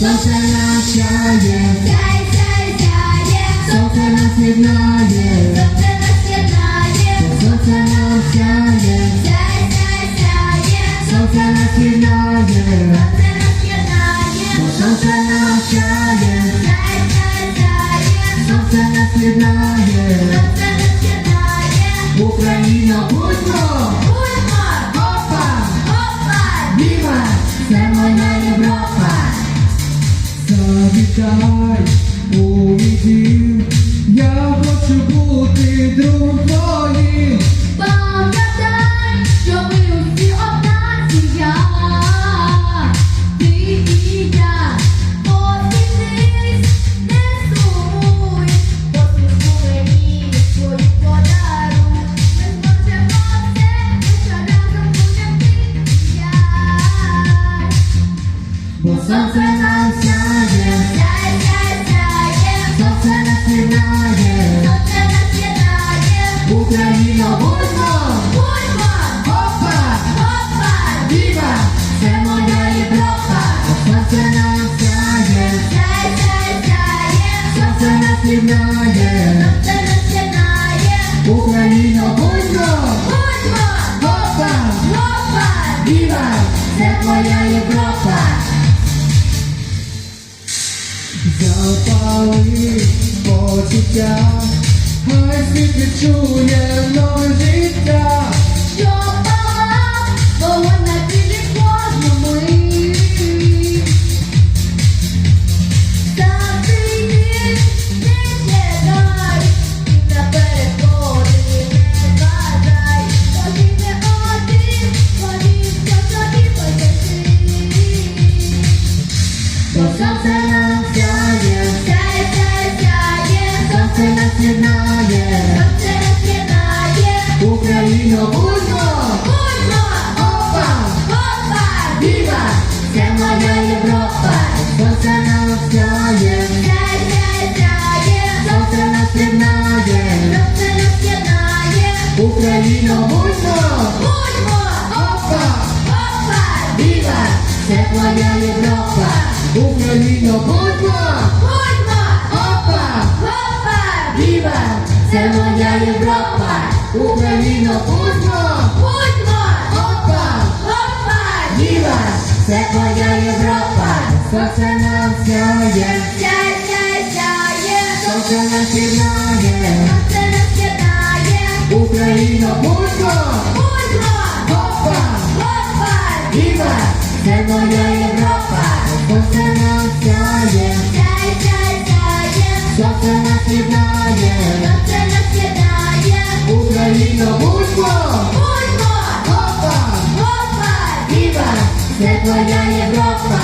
сонце навчає. Україна, будьмо! Будьмо! Опа! Опа! Віва! Це моя Європа! Завітай у дім, я хочу бути другом твоїм. Пам'ятай, що ми усі одна сім'я. Ти і я, посміхнись, не сумуй, посмішку мені свою подаруй. Ми зможемо все, якщо разом будемо ти і я. Бо сонце нам Україна, будьмо! Будьмо! Опа! Опа! Віва! Це моя Європа! Сонце нам сяє, Сяй, сяй, сяє, сонце нас єднає, сонце нас єднає. Україна, будьмо! Будьмо! Опа! Опа! Віва! Це твоя Європа! Запали почуття, хай світ відчує нове життя. Єднає, сонце нас єднає. Україна, будьмо! Будьмо! Опа! Опа! Віва! Це моя Європа! Сонце нам сяє, Сяй, сяй, сяє, сонце нас єднає, сонце нас єднає. Україна, будьмо! Будьмо! Опа! Опа! Віва! Це твоя Європа! Україна, будьмо! Будьмо! Україна, будьмо! Будьмо! Опа! Опа! Віва! Це твоя Європа! Сонце нам сяє, сяй, сяє, сонце нас єднає, сонце нас єднає. Україна, будьмо! Будьмо! Опа! Опа! Віва! Це моя Європа! Сонце нам сяє, сяй, сяє, сонце нас єднає, сонце нас єднає. Україна, будьмо! Будьмо! Опа! Опа! Віва! Це твоя Європа!